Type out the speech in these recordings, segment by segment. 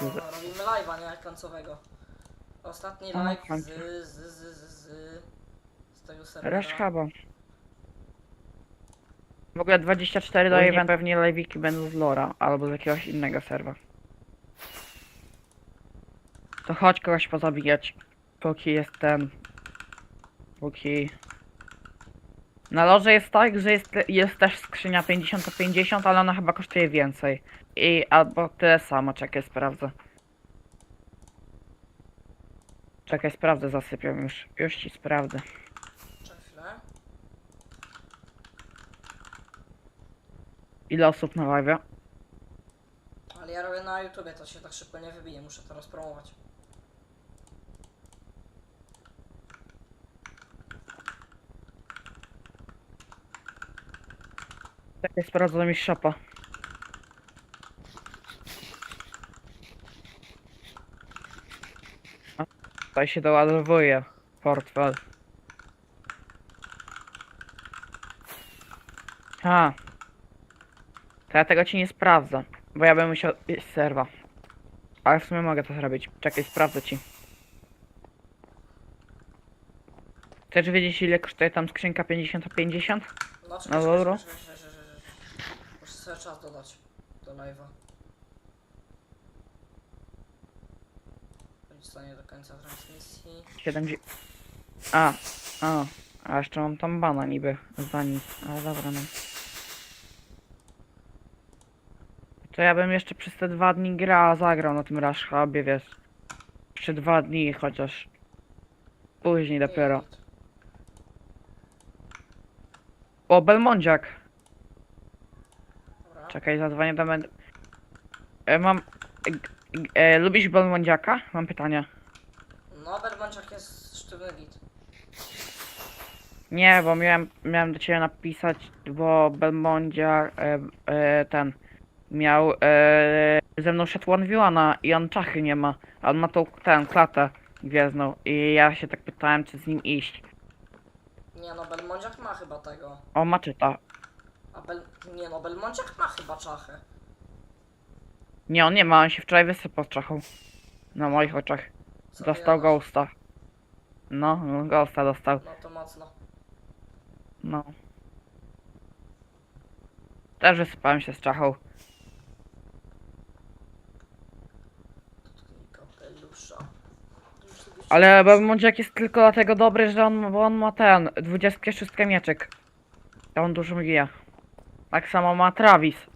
Robimy live'a, nie końcowego. Ostatni A, live z, z, z, z, z, z tego serwera. Resz chyba. W ogóle 24 do event pewnie live'iki będą z Lora albo z jakiegoś innego serwa. To chodź kogoś pozabijać. Póki jest ten. Póki. Na loże jest tak, że jest, jest też skrzynia 50 to 50, ale ona chyba kosztuje więcej. I albo tyle samo, czekaj, sprawdzę. Czekaj, sprawdzę, zasypię już. Już ci sprawdzę. Ile osób na live? Ale ja robię na YouTubie, to się tak szybko nie wybije, muszę to rozpromować. Czekaj, sprawdzę mi shopa. Tutaj się doładowuje portfel. A. To ja tego ci nie sprawdzę, bo ja bym musiał iść z serwa. Ale w sumie mogę to zrobić. Czekaj, sprawdzę ci. Chcesz wiedzieć ile kosztuje tam skrzynka 50 na 50? No, dobra. czekaj, czekaj, czekaj, czekaj, czekaj. Muszę sobie czas dodać do live'a. Będzie stanie do końca transmisji. 70. A, a, a jeszcze mam tam bana niby za nic, ale dobra no. To ja bym jeszcze przez te dwa dni gra zagrał na tym Rush Hubie, wiesz. Jeszcze dwa dni chociaż. Później dopiero. O, Belmondziak! Dobra. Czekaj, zadzwonię do med... E, mam... E, lubisz Belmondziaka? Mam pytanie. No, Berbanczak jest sztywny git. Nie, bo miałem, miałem do ciebie napisać, bo Belmondia e, e, ten miał e, ze mną szedł one i on czachy nie ma, a on ma tą ten klatę gwiezdną i ja się tak pytałem czy z nim iść. Nie no, Belmondziak ma chyba tego. O maczyta. A Bel... Nie no, Belmondziak ma chyba czachę. Nie, on nie ma, on się wczoraj wysypał z czachą. Na moich oczach. Co Dostał ty ghosta. No, no, ghosta dostał. No to mocno. No. Też wysypałem się z czachą. Dotknij kapelusza. Już sobie Ale jest tylko dlatego dobry, że on, bo on ma ten 26 mieczek. A on dużo bije. Tak samo ma Travis.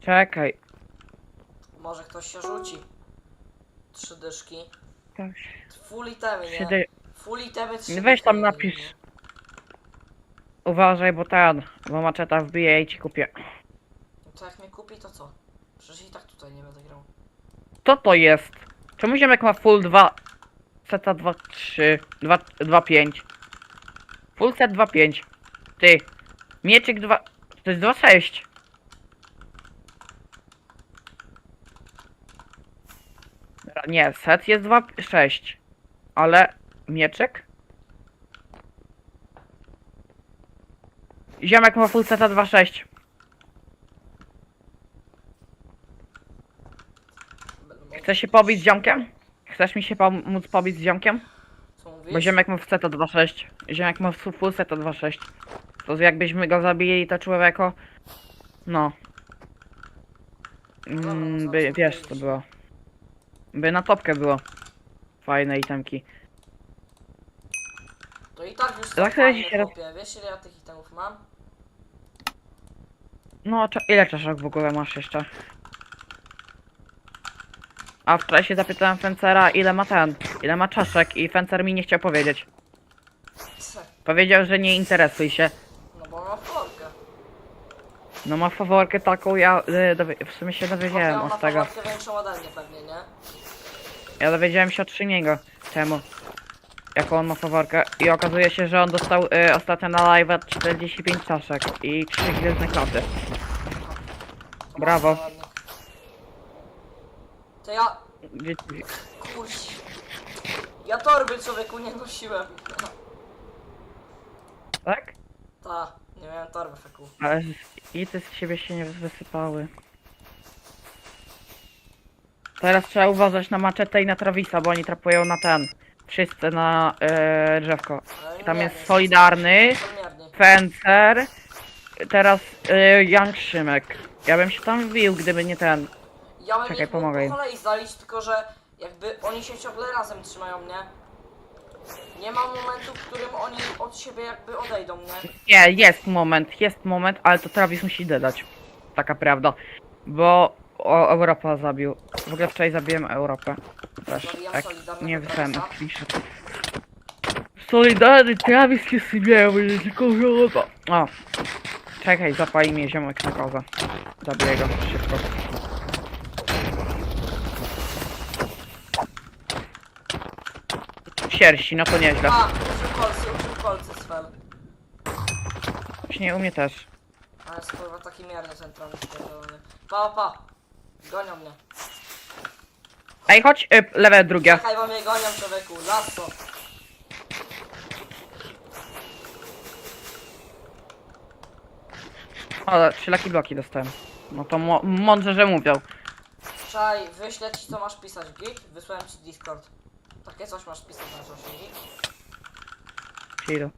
Czekaj. Może ktoś się rzuci. Trzy dyszki. Tak. Full itemy, nie? Siedem- Full itemy, trzy Weź tam dychy, napisz. nie? Uważaj, bo ten, bo maczeta wbije i ci kupię. No to jak mnie kupi, to co? Przecież i tak tutaj nie będę grał. Co to jest? Czemu ziomek ma full 2, seta 2, 3, 2, 2, 5? Full set 2, 5. Ty. Mieczyk 2, to jest 2, 6. Nie, set jest 2, 6. Ale mieczek? Ziomek ma full seta 2, 6. Chcesz się pobić z ziomkiem? Chcesz mi się pomóc pobić z ziomkiem? Co mówisz? Bo ziomek ma w seta 2.6. Ziomek ma w full seta 2.6. To jakbyśmy go zabili, to człowieku... No. Mm, by, wiesz co było. By na topkę było. Fajne itemki. To i tak już są fajne, się chłopie. Wiesz ile ja tych itemów mam? No, cza- ile czaszek w ogóle masz jeszcze? A wczoraj się zapytałem Fencera, ile ma ten, ile ma czaszek i Fencer mi nie chciał powiedzieć. Powiedział, że nie interesuj się. No bo mam forkę. No ma faworkę taką, ja y, dowie- w sumie się dowiedziałem mam od tego. większą ode mnie pewnie, nie? Ja dowiedziałem się od Szyniego temu. Jaką on ma faworkę. I okazuje się, że on dostał y, ostatnio na live 45 czaszek i 3 gwiezdne klaty. Brawo. To ja... Wiecie, Kurś. Ja torby człowieku nie nosiłem. tak? Ta. Nie miałem torby feku. Ale z- i ty z siebie się nie wysypały. Teraz trzeba uważać na maczetę i na Travisa, bo oni trapują na ten. Wszyscy na e, drzewko. Ale Tam jest Solidarny. Fencer, teraz e, Young Szymek. Ja bym się tam wbił, gdyby nie ten. Ja bym Czekaj, ich mógł pomogę po im. kolei zdalić, tylko że jakby oni się ciągle razem trzymają, nie? Nie ma momentu, w którym oni od siebie jakby odejdą, nie? Nie, jest moment, jest moment, ale to Travis musi dodać. Taka prawda. Bo o, Europa zabił. W ogóle wczoraj zabiłem Europę. Też, tak, nie wiem, Travisa. piszę. Solidarny Travis jest biały, tylko żołota. O, czekaj, zapali mnie ziomek na kozę. Zabiję go szybko. Sierści, no to nieźle. A, użył kolcy, użył kolcy Svel. Nie, u mnie też. Ale jest kurwa taki mierny ten Travis pierdolony. Pa, pa. Gonią mnie. Ej, chodź, y, lewe drugie. Czekaj, bo mnie gonią człowieku. Lasso. O, trzy laki bloki dostałem. No to mo mądrze, że mówią. Czaj, wyślę ci co masz pisać, git? Wysłałem ci Discord. Takie coś masz pisać na coś, git? Chill.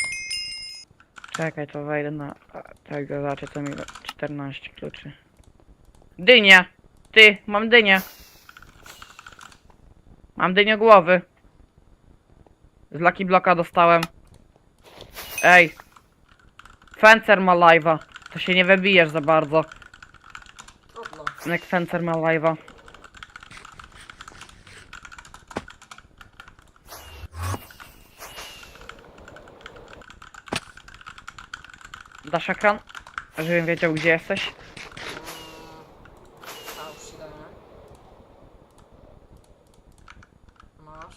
Czekaj, to wejdę na a, tego, zobaczę co mi da- 14 kluczy. Dynia! Ty, mam dynię. Mam dynię głowy. Z Lucky Bloka dostałem. Ej. Fencer ma live'a. To się nie wybijesz za bardzo. Trudno. Jak Fencer ma live'a. Dasz ekran? Żebym wiedział gdzie jesteś. Mm. A, już ci daję. Masz.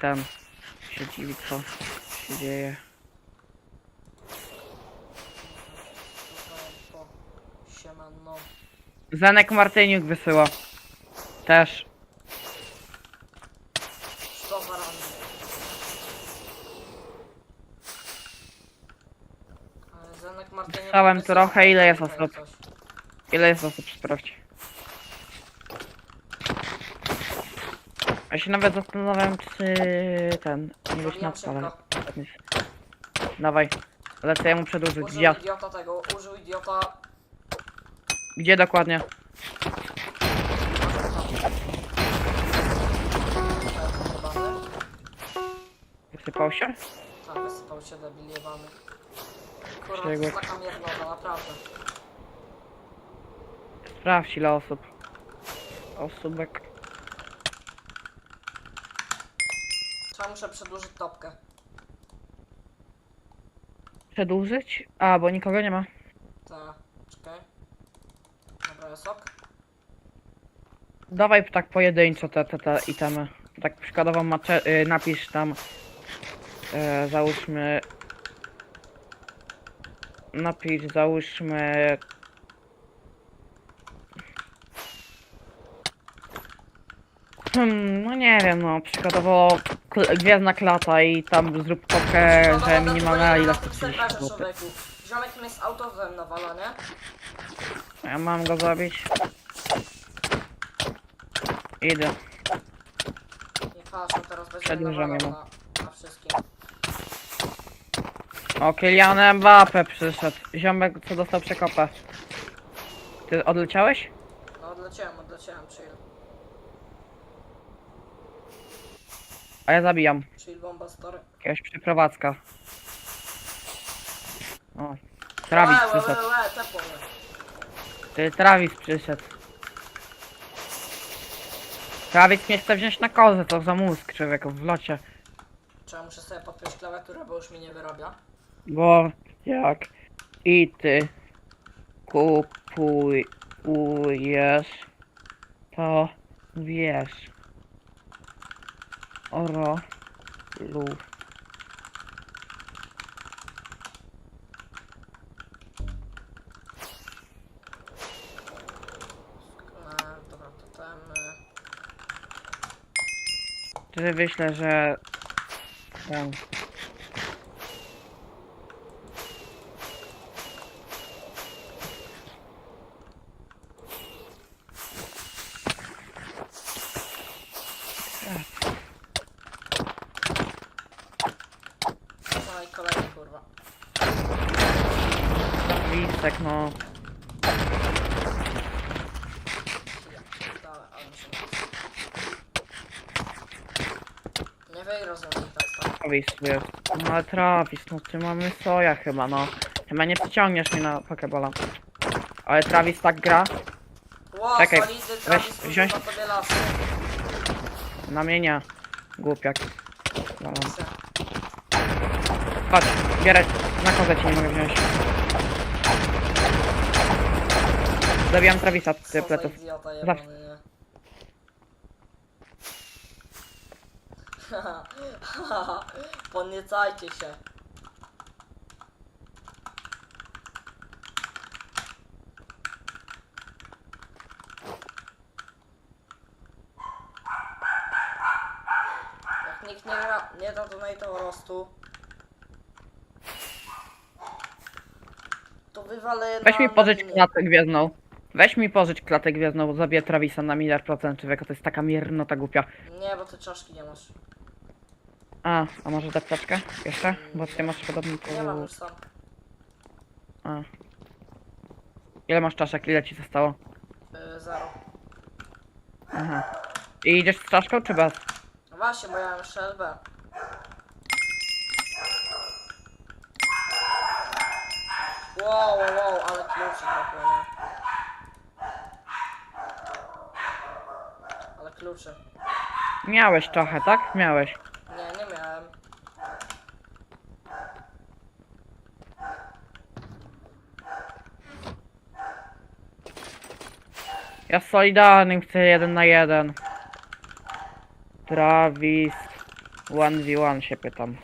Ten się dziwi co się dzieje. Siemano. Zenek Martyniuk wysyła. Też. Ale Zenek Martyniuk Wstałem wysyła trochę, ile jest osób? Ile jest osób? Sprawdź. Ja się nawet zastanawiam czy ten nie być na Zabijam ale szybko. Dawaj. Lecę ja mu przedłużyć. Użył Gdzie? idiota tego, użył idiota. Gdzie dokładnie? Wysypał się? Tak, wysypał się debil jebany. Kurwa, to Czego? jest taka miernota, naprawdę. Sprawdź ile osób. Osóbek. Trzeba muszę przedłużyć topkę. Przedłużyć? A, bo nikogo nie ma. Tak, czekaj. Dobra, jest ok. Dawaj tak pojedynczo te, te, te itemy. Tak przykładowo macze, y, napisz tam e, załóżmy napisz załóżmy Hmm, no nie wiem, no przykładowo kl- Gwiezdna Klata i tam zrób topkę, No, że minimalna no, ilość no, to no, 30 serwerze, zł. człowieku. Ziomek mnie z autowem nawala, nie? Ja mam go zabić. Idę. Nie patrz, teraz będzie jemu. na, na wszystkim. O, Kylian Mbappe przyszedł. Ziomek, co dostał przekopę. Ty odleciałeś? No odleciałem, odleciałem, chill. A ja zabijam. Chill bomba story. Jakiegoś przeprowadzka. O. Travis Łe, łe, przyszedł. łe, tepło mnie. Ty, Travis przyszedł. Travis mnie chce wziąć na kozę, to za mózg człowieku w locie. Trzeba muszę sobie podpiąć klawiaturę, bo już mi nie wyrabia. Bo jak i ty kupujesz, to wiesz orolów. Dobra, totemy. Wtedy wyślę, że... Listek, no. Nie ze mną testa. Travis tu jest. No ale Travis, no ty mamy soja chyba, no. Chyba nie przyciągniesz mnie na Pokebola. Ale Travis tak gra, Ło, Czekaj, solidny weź, Travis wziąć- na tobie lasy. na mnie nie. Głupiak. Dobra. Chodź, bierę. Na kozę ci nie mogę wziąć. Zabijam Travisa Co za pleców. idiota Zawsze. jebany, nie? Podniecajcie się. Jak nikt nie, gra, nie da donate'u rostu, to wywalę Weź na, mi pożycz na linie. Weź mi pożycz klatę gwiezdną, bo zabiję Travisa na miliard procent, człowieku, to jest taka miernota głupia. Nie, bo ty czaszki nie masz. A, a może deptaczkę? Jeszcze? Bo ty masz podobny Nie mam już sam. A. Ile masz czaszek? Ile ci zostało? Yy, zero. Aha. I idziesz z czaszką czy bez? No właśnie, bo ja mam LB. Wow, wow, wow, ale kluczy nie? Ale kluczy. Miałeś trochę, tak? Miałeś. Nie, nie miałem. Ja z Solidarnym chcę jeden na jeden. Travis. 1v1 się pytam.